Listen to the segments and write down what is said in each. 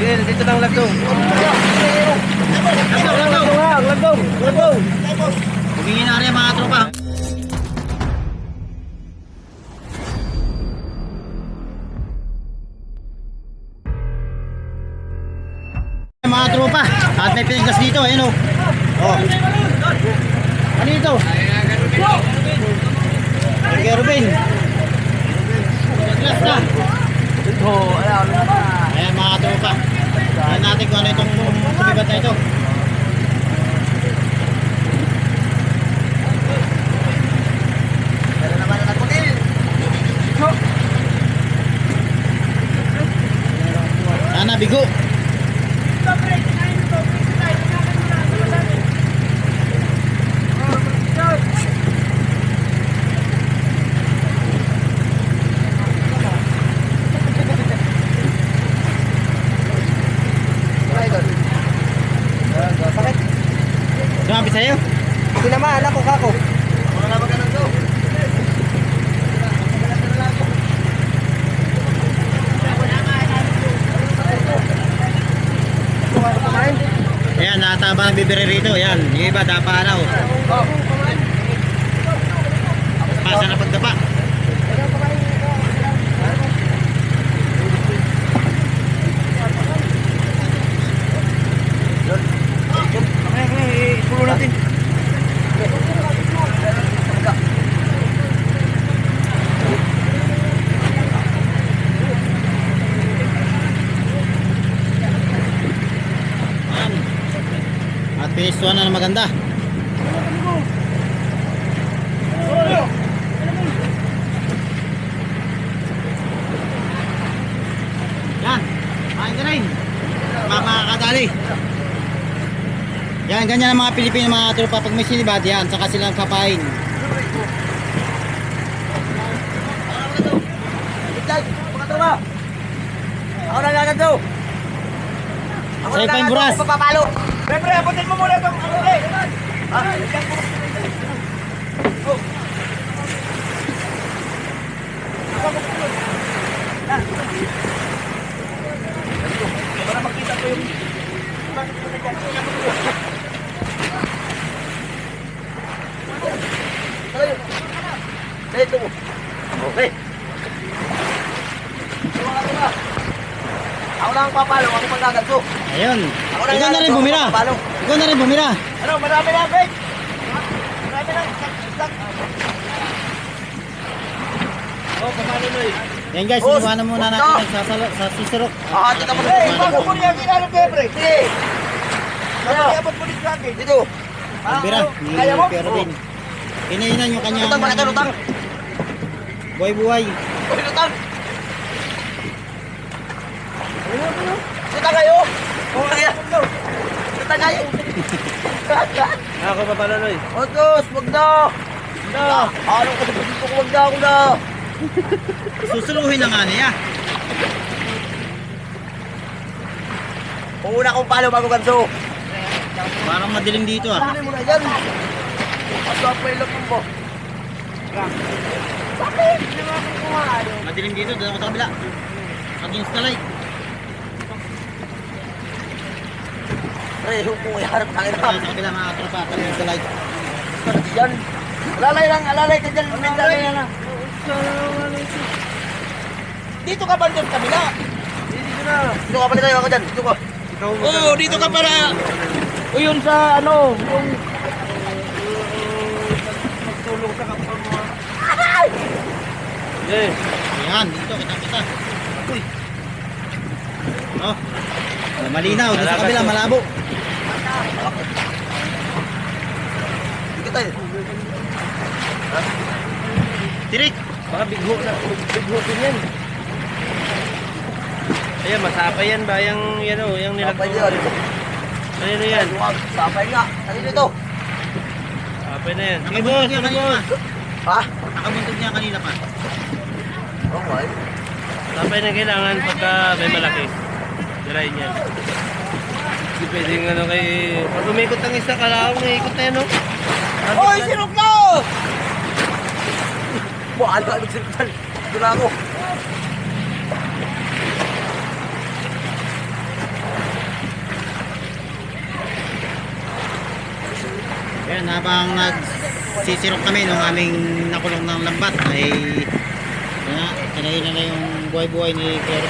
Sige, dito lang lagdong. Lagdong, lagdong, lagdong. Humingi na rin mga tropa. Mga tropa, at may pinagdas dito, ayun o. Oh. Ano ito? Kay Ruben. Pinagdas na. Ito, alam mo na. Ayan mga tropa. Ayan natin kung ano itong sumibat na ito. Sana bigo. Hindi naman, anak ko kako. Wala ba ganun to? Ayan, nataba ng bibiri rito. Ayan, yung iba dapa na oh. Pasa na pagdapa. At pinistuan na ng maganda. Yan. Kain ka rin. Makakadali. Yan, ganyan ang mga Pilipino mga tropa. Pag may sinibad, yan. Saka. Itag, pagkatama. Ako na gaganto. Ako na pa yung gaganto, buras. ako papalo. Pre, pre, abutin mo muna itong ano eh. Ha? Oh. Para makita ko yung Dito mo. Okay. Ako lang ang papalo, ako magaganto. Ayun. Ako na Ikaw na rin gaganto, bumira. ako papalo. Ikaw na rin bumira. Ano, marami na, Vic! Marami na, sak, sak. Oh, papalo na eh. Yan guys, iniwanan muna boss natin yan sa, salo- sa sisirok. Ah, tita mo. Hey, bago mo niya ginano, Pebre. Sige. Ano? Mo dito natin. Dito. Bira, ni Kaya mo? Pero din. Inainan yung kanyang Lutang, bakit lutang? buhay-buhay. Uy, lutang. Lutang kayo. Lutang kayo. Ako pa pala, Loy. Otos, wag na. Na. Ano ko dito ko wag na ako na. Susuluhin na nga niya. Una kong palo bago ganso. Parang madilim dito ah. Kunin mo na yan. At pa ilong mo. Bakit? Hindi mo ako kumahalo. Madilim dito, doon ako sa kabila. Against the light. Yung kung iharap Sa na. kabila mga tropa, against the light. Yan. Alalay lang, alalay ka dyan. Alalay na. Dito ka ba dyan sa kabila? Dito na. Dito ka pala tayo ako dyan. Dito ka. Oo, dito ka para. O yun sa ano, yung... Magtulong sa kapwa mo. Yes. Yan, dito, kita-kita. Uy. Oh. Malinaw, doon sa kabila, malabo. Dito tayo. Tirik. Baka bigho na, bigho din yan. Ayan, masapa yan ba? Yung, yan o, yung Sapay nilagay. dyan. Ano na yan? Luwag, Sapay nga. Ano dito? Sapay na yan. Sige boss, ano boss? Ha? Nakabuntog niya kanina pa. Okay. Sapay na kailangan pagka may malaki. Dirahin yan. Hindi pwedeng ano kay... Pag umikot ang isa, kalaong naikot na yan, no? Hoy, sinok na! Buhala, nagsirukan. Dula ako. Ayan, habang nagsisirok kami nung aming nakulong ng lambat ay kaya, kanayin na na yung buhay-buhay ni Claire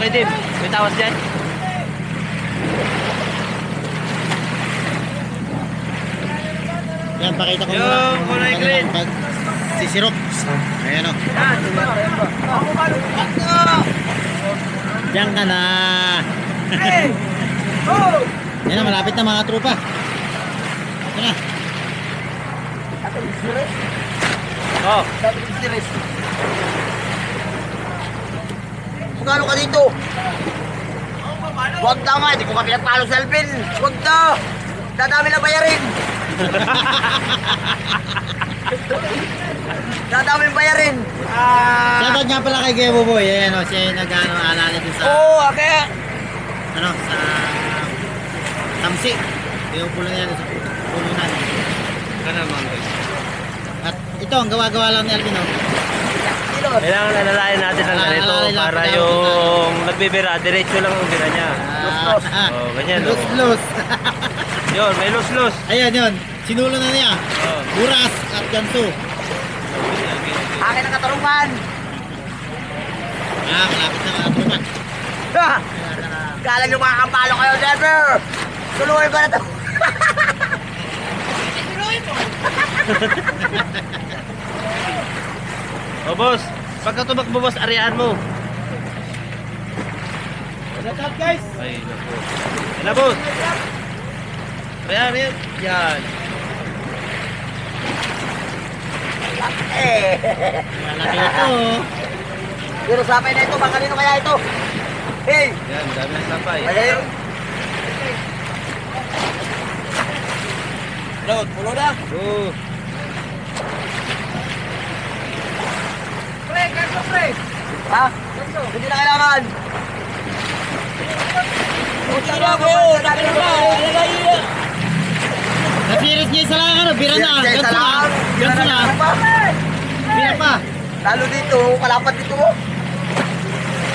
Yan kay Dim, may tawas yan. Yan, pakita ko Yung muna. kung kulay green. pag Sisirok. Ayan o. Diyan ka na. Oh! Yan na, malapit na mga tropa. Ito na. Oh, Magkano ka dito? Huwag na nga, hindi ko ka pinagpalo sa Alvin. Huwag na. Dadami na bayarin. Dadami na bayarin. Ah. Shoutout nga pala kay Gebo Boy. Ayan o, siya yung nag-ano, alala din sa, Oo, oh, kaya. ano, sa Tamsi. Yung pulo niya sa pulunan. ka naman guys. At ito, ang gawa-gawa lang ni Alvin o. Kailangan alalayan natin ang Ah, ganito alalayan para yung nagbibira, diretso lang ang bira niya. Los-los. Ah, Oh, ganyan, Los, oh. los. Yun, may lus-lus. Ayan yun. Sinulo na niya. Oh. Buras at ganso. Akin ang katarungan. Ah, malapit na mga tropa. Ha! Kala nyo makakampalo kayo, Denver! Tuluhin ko na to. Oh, boss. Pagka tumakbo, boss, ariaan mo. Shoutout guys. Ay, naku. Yan na, boss. Ariaan, yan. Yan. Eh. Malaki ito. Pero sa akin na ito, baka kanino kaya ito? Hey! Yan, dami ng sapay. Ayun. Load, pulo na. Oh. Pre, ganso pre. Ha? Hindi na kailangan. Hindi na po, dami na ba? Alagay yun. Nasiris niya isa lang ano, bira na. Isa na. Ganso na. Bira pa. Lalo dito, kalapat dito.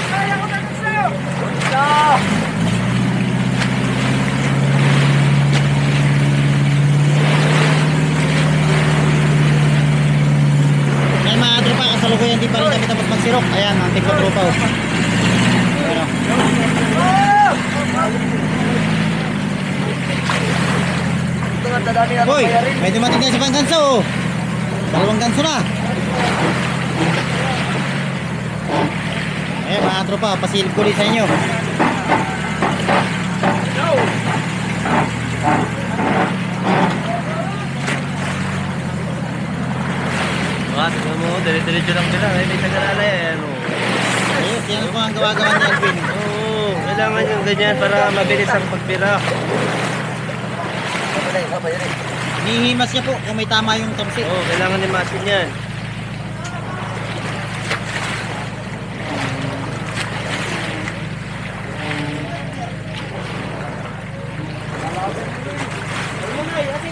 Kaya ko na sa'yo. Ayan mga tropa, kasalukuyan di pa magsirok. Ayan, ang. Oh. Ayan, oh. Na Hoy, may dumating na si Pang Ganso. oh. Dalawang ganso na. Ayan mga tropa, pasilip ko rin sa inyo. Ah, tignan mo, dire-diretso lang sila. Ay, may tagalala yan. Oh. Ayos, yan po ang gawa-gawa ni Alvin. Oo, kailangan yung ganyan para mabilis ang. Bayarin. Nihimas niya po kung may tama yung tamsi. Oo, kailangan ni Masin yan.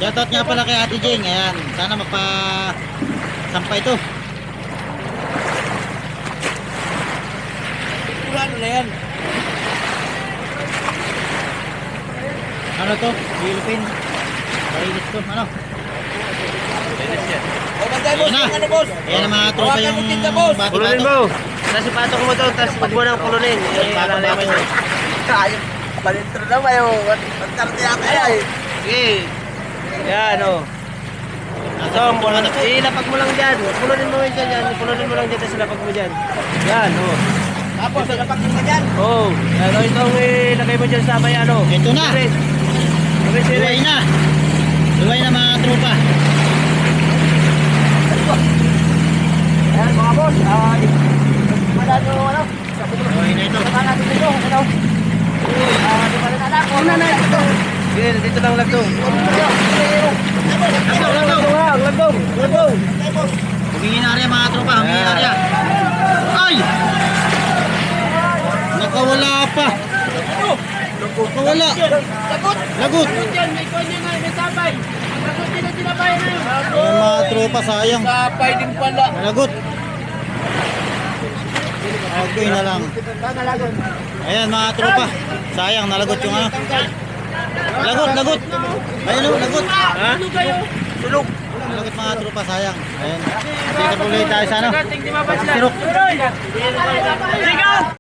Shoutout nga pala kay Ate Jing. Ayan, sana magpa sampay ito. Ano na yan? Ano to? Philippine. Mainit to. Ano? Yan. O, bantay boss, Ayan na. ano boss? Ayan mga tropa yung boss. Pulunin mo. Tapos ipatong mo doon, tapos huwag mo nang pulunin. Eh, alalay mo yun. Ayun, balintro na kayo. Pagkarte yata yan. Sige. Yan, o. Ito, ang pulunin. Ilapag mo lang dyan. Pulunin mo yun dyan, yan. Pulunin mo lang dyan, tapos ilapag mo dyan. Yan, o. Tapos, nagpakita ka dyan. Oo. Yan, o. Itong ilagay mo dyan sa may ano. Ito na. Siris, Luway na. Luway na mga tropa. Ayan, mga boss. Ah, nyo, ano? Luway na ito. Wala natin dito. Ano? Ah, di ba rin anak? Una na ito. Sige, dito lang lagdong. Lagaw. Lagdong, lagdong. Lagdong. Humingi na rin mga tropa, humingi na rin. Ay! Nakawala pa. Nakawala. Lagot. Yan, may kwan yan nga, may sabay. Sagot din ang tinabayan na yun. Ayan mga tropa, sayang. Sapay din pala. Nalagot. Okay na lang. Ayan mga tropa. Sayang, nalagot yung ano. Lagot, lagot. Ayun o, lagot. Ha? Sulog. Nalagot mga tropa, sayang. Ayan. Dito tuloy tayo sa ano. Sirok. Sigaw!